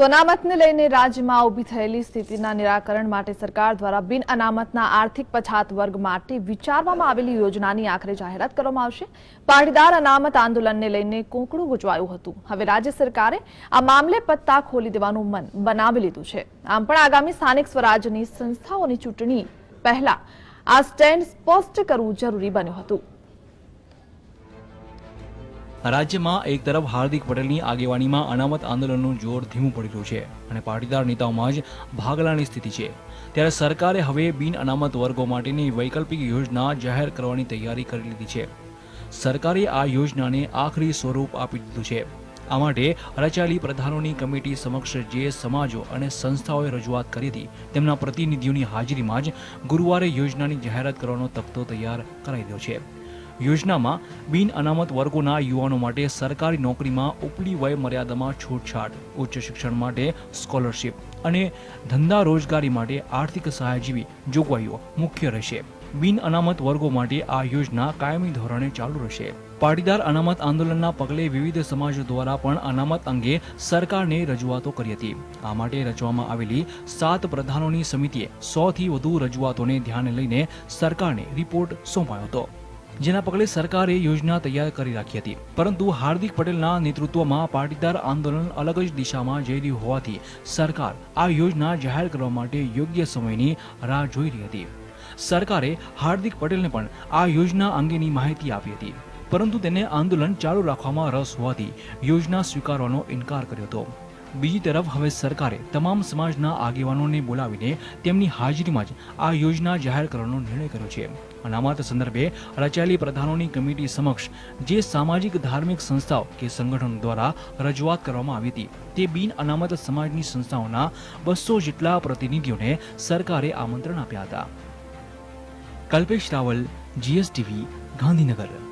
તો અનામતને લઈને રાજ્યમાં ઊભી થયેલી સ્થિતિના નિરાકરણ માટે સરકાર દ્વારા બિન અનામતના આર્થિક પછાત વર્ગ માટે વિચારવામાં આવેલી યોજનાની આખરે જાહેરાત કરવામાં આવશે. પાટીદાર અનામત આંદોલનને લઈને કોંકણું ગુજવાયું હતું. હવે રાજ્ય સરકારે આ મામલે પત્તા ખોલી દેવાનું મન બનાવી લીધું છે. આમ પણ આગામી સ્થાનિક સ્વરાજ્યની સંસ્થાઓની ચૂંટણી પહેલા આ સ્ટેન્ડ સ્પષ્ટ કરવું જરૂરી બન્યું હતું. રાજ્યમાં એક તરફ હાર્દિક પટેલની આગેવાનીમાં અનામત આંદોલનનું જોર ધીમું પડી રહ્યું છે અને પાટીદાર નેતાઓમાં જ ભાગલાની સ્થિતિ છે. ત્યારે સરકારે હવે બિન અનામત વર્ગો માટેની વૈકલ્પિક યોજના જાહેર કરવાની તૈયારી કરી લીધી છે. સરકારે આ યોજનાને આખરી સ્વરૂપ આપી દીધું છે. આ માટે રચાયેલી પ્રધાનોની કમિટી સમક્ષ જે સમાજો અને સંસ્થાઓએ રજૂઆત કરી હતી, તેમના પ્રતિનિધિઓની હાજરીમાં જ ગુરુવારે યોજનાની જાહેરાત કરવાનો તખ્તો તૈયાર કરાઈ દીધો છે. યોજનામાં બિન અનામત વર્ગોના યુવાનો માટે સરકારી નોકરીમાં ઉપલી વય મર્યાદામાં છૂટછાટ, ઉચ્ચ શિક્ષણ માટે સ્કોલરશિપ અને ધંધા રોજગારી માટે આર્થિક સહાય જેવી જોગવાઈઓ મુખ્ય રહેશે. બિન અનામત વર્ગો માટે આ યોજના કાયમી ધોરણે ચાલુ રહેશે. પાટીદાર અનામત આંદોલનના પગલે વિવિધ સમાજો દ્વારા પણ અનામત અંગે સરકારને રજૂઆતો કરી હતી. આ માટે રચવામાં આવેલી સાત પ્રધાનોની સમિતિએ સોથી વધુ રજૂઆતોને ધ્યાને લઈને સરકારને રિપોર્ટ સોંપાયો હતો. જેના પગલે સરકારે યોજના તૈયાર કરી રાખી હતી. પરંતુ હાર્દિક પટેલના નેતૃત્વમાં પાટીદાર આંદોલન અલગ જ દિશામાં જઈ રહ્યું હોવાથી સરકાર આ યોજના જાહેર કરવા માટે યોગ્ય સમયની રાહ જોઈ રહી હતી. સરકારે હાર્દિક પટેલને પણ આ યોજના અંગેની માહિતી આપી હતી. પરંતુ તેને આંદોલન ચાલુ રાખવામાં રસ હોવાથી યોજના સ્વીકારવાનો ઇનકાર કર્યો હતો. બીજી તરફ હવે સરકારે તમામ સમાજના આગેવાનોને બોલાવીને તેમની હાજરીમાં જ આ યોજના જાહેર કરવાનો નિર્ણય કર્યો છે. અનામત સંદર્ભે રચાયેલી પ્રધાનોની કમિટી સમક્ષ જે સામાજિક, ધાર્મિક સંસ્થાઓ કે સંગઠનો દ્વારા રજૂઆત કરવામાં આવી હતી, તે બિન અનામત સમાજની સંસ્થાઓના બસો જેટલા પ્રતિનિધિઓને સરકારે આમંત્રણ આપ્યા હતા. કલ્પેશ રાવલ, જીએસટીવી, ગાંધીનગર.